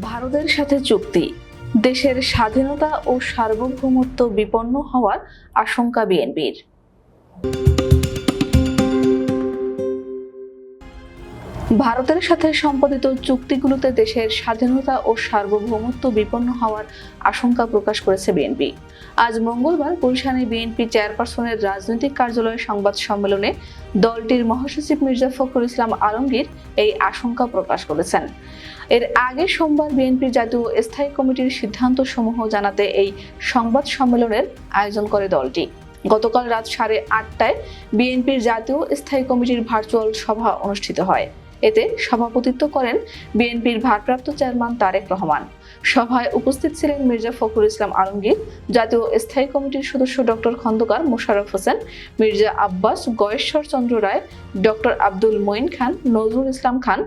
ভারতের সাথে চুক্তি। দেশের স্বাধীনতা ও সার্বভৌমত্ব বিপন্ন হওয়ার আশঙ্কা বিএনপির। ভারতের সাথে সম্পাদিত চুক্তিগুলোতে দেশের স্বাধীনতা ও সার্বভৌমত্ব বিপন্ন হওয়ার আশঙ্কা প্রকাশ করেছে বিএনপি। আজ মঙ্গলবার গুলশানে বিএনপি চেয়ারপারসনের রাজনৈতিক কার্যালয়ে সংবাদ সম্মেলনে দলটির মহাসচিব মির্জা ফখরুল ইসলাম আলমগীর এই আশঙ্কা প্রকাশ করেছেন। এর আগে সোমবার বিএনপি জাতীয় স্থায়ী কমিটির সিদ্ধান্ত সমূহ জানাতে এই সংবাদ সম্মেলনের আয়োজন করে দলটি। গতকাল রাত সাড়ে আটটায় বিএনপির জাতীয় স্থায়ী কমিটির ভার্চুয়াল সভা অনুষ্ঠিত হয়। এতে সভাপতিত্ব করেন বিএনপির ভারপ্রাপ্ত চেয়ারম্যান তারেক রহমান। সভায় উপস্থিত ছিলেন মির্জা ফখরুল ইসলাম আলমগীর, জাতীয় স্থায়ী কমিটির সদস্য ডক্টর খন্দকার মোশাররফ হোসেন, মির্জা আব্বাস, গয়েশ্বর চন্দ্র রায়, ডক্টর আব্দুল মঈন খান, নজরুল ইসলাম খান,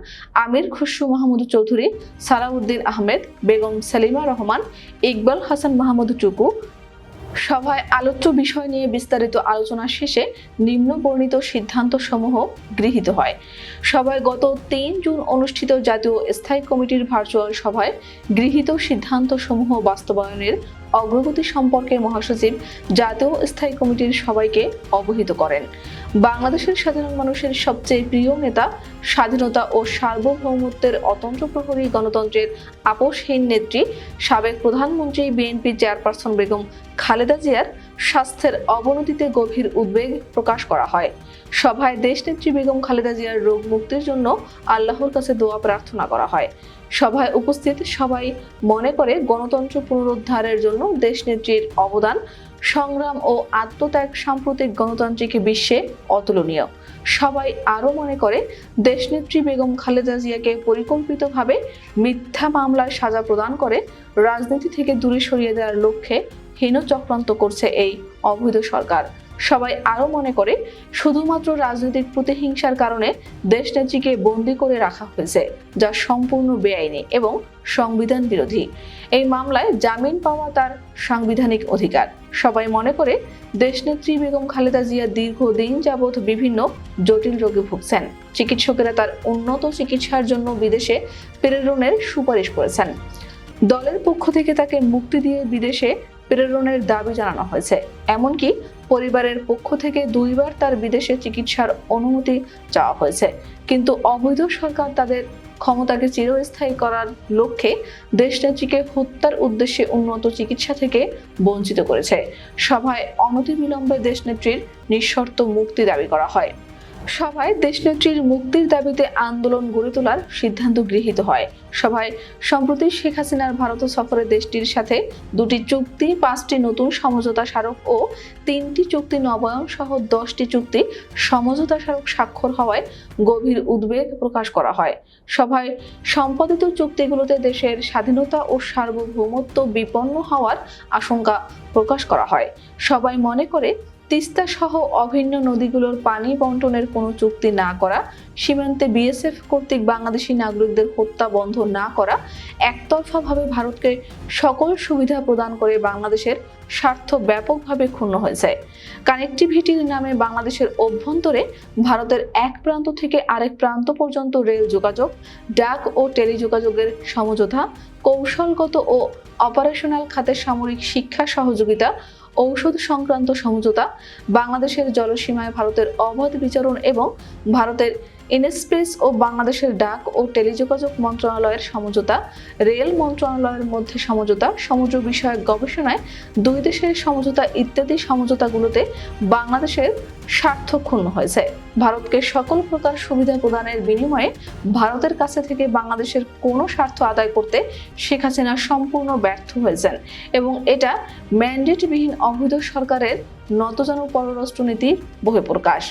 আমির খুশু মাহমুদ চৌধুরী, সালাউদ্দিন আহমেদ, বেগম সেলিমা রহমান, ইকবাল হাসান মাহমুদ টুকু সভায় আলোচ্য বিষয় নিয়ে বিস্তারিত আলোচনা শেষে নিম্ন বর্ণিত সিদ্ধান্ত সমূহ গৃহীত হয়। সভায় গত তিন জুন অনুষ্ঠিত জাতীয় স্থায়ী কমিটির ভার্চুয়াল সভায় গৃহীত সিদ্ধান্ত সমূহ বাস্তবায়নের অগ্রগতি সম্পর্কে মহাসচিব জাতীয় স্থায়ী কমিটির সবাইকে অবহিত করেন। বাংলাদেশের সাধারণ মানুষের সবচেয়ে প্রিয় নেতা, স্বাধীনতা ও সার্বভৌমত্বের অতন্ত্র প্রহরী গণতন্ত্রের আপোষহীন নেত্রী, সাবেক প্রধানমন্ত্রী বিএনপি চেয়ারপারসন বেগম খালেদা জিয়ার স্বাস্থ্যের অবনতিতে গভীর উদ্বেগ প্রকাশ করা হয়। সভায় দেশনেত্রী বেগম খালেদা জিয়ার রোগ মুক্তির জন্য আল্লাহর কাছে দোয়া প্রার্থনা করা হয়। সভায় উপস্থিত। সবাই মনে করে গণতন্ত্র পুনরুদ্ধারের জন্য দেশনেত্রীর অবদান, সংগ্রাম ও আত্মত্যাগ সাম্প্রতিক গণতান্ত্রিক বিশ্বে অতুলনীয়। সবাই আরও মনে করে দেশনেত্রী বেগম খালেদা জিয়াকে পরিকল্পিতভাবে মিথ্যা মামলার সাজা প্রদান করে রাজনীতি থেকে দূরে সরিয়ে দেওয়ার লক্ষ্যে হীন চক্রান্ত করছে এই অবৈধ সরকার। সবাই আরও মনে করে, শুধুমাত্র রাজনৈতিক প্রতিহিংসার কারণে দেশনেত্রীকে বন্দি করে রাখা হয়েছে, যা সম্পূর্ণ বেআইনি এবং সংবিধান বিরোধী। এই মামলায় জামিন পাওয়া তার সাংবিধানিক অধিকার। সবাই মনে করে, দেশনেত্রী বেগম খালেদা জিয়া দীর্ঘদিন যাবৎ বিভিন্ন জটিল রোগে ভুগছেন। চিকিৎসকেরা তার উন্নত চিকিৎসার জন্য বিদেশে প্রেরণের সুপারিশ করেছেন। দলের পক্ষ থেকে তাকে মুক্তি দিয়ে বিদেশে প্রেরণের দাবি জানানো হয়েছে। এমনকি পরিবারের পক্ষ থেকে দুইবার তার বিদেশে চিকিৎসার অনুমতি চাওয়া হয়েছে। কিন্তু অবৈধ সরকার তাদের ক্ষমতাকে চিরস্থায়ী করার লক্ষ্যে দেশনেত্রীকে হত্যার উদ্দেশ্যে উন্নত চিকিৎসা থেকে বঞ্চিত করেছে। সভায় অনতিবিলম্বে দেশনেত্রীর নিঃশর্ত মুক্তি দাবি করা হয়। সভায় দেশনেত্রীর মুক্তির দাবিতে আন্দোলন গড়ে তোলার সিদ্ধান্ত গৃহীত হয়। সভায় সম্প্রতি শেখ হাসিনার ভারত সফরে দেশটির সাথে দুটি চুক্তি, পাঁচটি নতুন সমঝোতা স্মারক ও তিনটি চুক্তি নবায়ন সহ দশটি চুক্তি সমঝোতা স্মারক স্বাক্ষর হওয়ায় গভীর উদ্বেগ প্রকাশ করা হয়। সভায় সম্পাদিত চুক্তিগুলোতে দেশের স্বাধীনতা ও সার্বভৌমত্ব বিপন্ন হওয়ার আশঙ্কা প্রকাশ করা হয়। সবাই মনে করে তিস্তা সহ অভিন্ন নদীগুলোর পানি বন্টনের কোনো চুক্তি না করা, সীমান্তে বিএসএফ কর্তৃক বাংলাদেশি নাগরিকদের হত্যা বন্ধ না করা, একতরফাভাবে ভারতকে সকল সুবিধা প্রদান করে বাংলাদেশের স্বার্থ ব্যাপকভাবে ক্ষুণ্ণ হয়েছে। কানেক্টিভিটির নামে বাংলাদেশের অভ্যন্তরে ভারতের এক প্রান্ত থেকে আরেক প্রান্ত পর্যন্ত রেল যোগাযোগ, ডাক ও টেলিযোগাযোগের সমঝোতা, কৌশলগত ও অপারেশনাল খাতে সামরিক শিক্ষা সহযোগিতা ঔষধ সংক্রান্ত সমঝোতা বাংলাদেশের জলসীমায় ভারতের অবাধ বিচরণ এবং ভারতের ইনস্পেস ও বাংলাদেশের ডাক ও টেলিযোগাযোগ মন্ত্রণালয়ের সমঝোতা, রেল মন্ত্রণালয়ের মধ্যে সমঝোতা সমুদ্র বিষয়ক গবেষণায় দুই দেশের সমঝোতা ইত্যাদি সমঝোতাগুলোতে বাংলাদেশের স্বার্থ ক্ষুণ্ণ হয়েছে। ভারতকে সকল প্রকার সুবিধা প্রদানের বিনিময়ে ভারতের কাছে থেকে বাংলাদেশের কোনো স্বার্থ আদায় করতে শেখ হাসিনা সম্পূর্ণ ব্যর্থ হয়েছেন এবং এটা ম্যান্ডেটবিহীন অবৈধ সরকারের নতজানু পররাষ্ট্রনীতির বহিঃপ্রকাশ।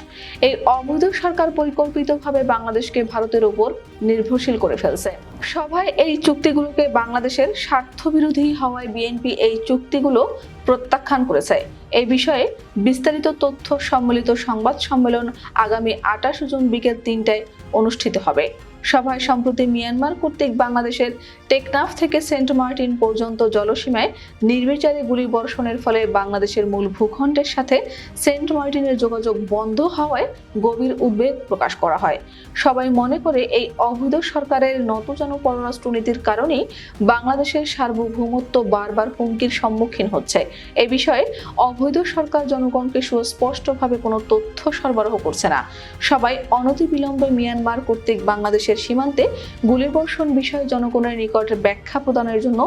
এই অবৈধ সরকার পরিকল্পিতভাবে বাংলাদেশকে ভারতের উপর নির্ভরশীল করে ফেলছে। সভায় এই চুক্তিগুলোকে বাংলাদেশের স্বার্থবিরোধী হওয়ায় বিএনপি এই চুক্তিগুলো প্রত্যাখ্যান করেছে। এই বিষয়ে বিস্তারিত তথ্য সম্মিলিত সংবাদ সম্মেলন আগামী আঠাশ জুন বিকেল তিনটায় অনুষ্ঠিত হবে। সভায় সম্প্রতি মিয়ানমার কর্তৃক বাংলাদেশের টেকনাফ থেকে সেন্ট মার্টিন পর্যন্ত জলসীমায় নির্বিচারে গুলি বর্ষণের ফলে বাংলাদেশের মূল ভূখণ্ডের সাথে সেন্ট মার্টিনের যোগাযোগ বন্ধ হওয়ায় গভীর উদ্বেগ প্রকাশ করা হয়। সবাই মনে করে এই অবৈধ সরকারের নতজান পররাষ্ট্রনীতির কারণেই বাংলাদেশের সার্বভৌমত্ব বারবার হুমকির সম্মুখীন হচ্ছে। এ বিষয়ে অবৈধ সরকার জনগণকে সুস্পষ্টভাবে কোনো তথ্য সরবরাহ করছে না। সবাই অনতিবিলম্বে মিয়ানমার কর্তৃক বাংলাদেশের সীমান্তে গুলিবর্ষণ বিষয়ে জনগণের নিকট ব্যাখ্যা প্রদানের জন্য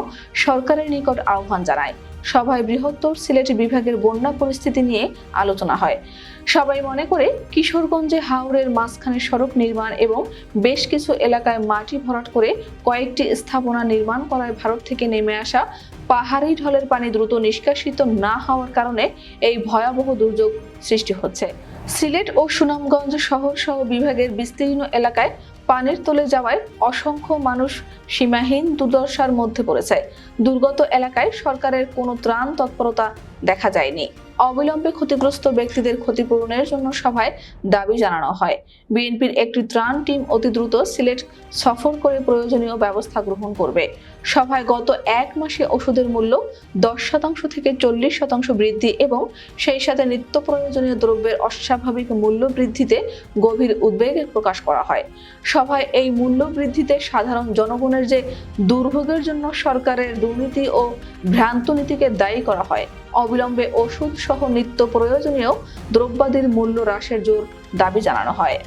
সরকারের নিকট আহ্বান জানায়। সভায় বৃহত্তর সিলেট বিভাগের বন্যা পরিস্থিতি নিয়ে আলোচনা হয়। সবাই মনে করে কিশোরগঞ্জে হাওরের মাঝখানে সড়ক নির্মাণ এবং বেশ কিছু এলাকায় মাটি ভরাট করে কয়েকটি স্থাপনা নির্মাণ করায় ভারত থেকে নেমে আসা পাহাড়ি ঢলের পানি দ্রুত নিষ্কাশিত না হওয়ার কারণে এই ভয়াবহ দুর্যোগ সৃষ্টি হচ্ছে। সিলেট ও সুনামগঞ্জ শহর সহ বিভাগের বিস্তীর্ণ এলাকায় পানির তলে যাওয়ায় অসংখ্য মানুষ সীমাহীন দুর্দশার মধ্যে পড়েছে। দুর্গত এলাকায় সরকারের কোনো ত্রাণ তৎপরতা দেখা যায়নি। অবিলম্বে ক্ষতিগ্রস্ত ব্যক্তিদের ক্ষতিপূরণের জন্য সভায় দাবি জানানো হয়। বিএনপির একটি ত্রাণ টিম অতি দ্রুত সিলেট সফর করে প্রয়োজনীয় ব্যবস্থা গ্রহণ করবে। সভায় গত এক মাসে ওষুধের মূল্য দশ শতাংশ থেকে চল্লিশ শতাংশ বৃদ্ধি এবং সেই সাথে নিত্য প্রয়োজনীয় দ্রব্যের অস্বাভাবিক মূল্য বৃদ্ধিতে গভীর উদ্বেগের প্রকাশ করা হয়। সভায় এই মূল্য বৃদ্ধিতে সাধারণ জনগণের যে দুর্ভোগের জন্য সরকারের দুর্নীতি ও ভ্রান্ত নীতিকে দায়ী করা হয়। অবিলম্বে ওষুধ সহ নিত্য প্রয়োজনীয় দ্রব্যাদির মূল্য হ্রাসের জোর দাবি জানানো হয়।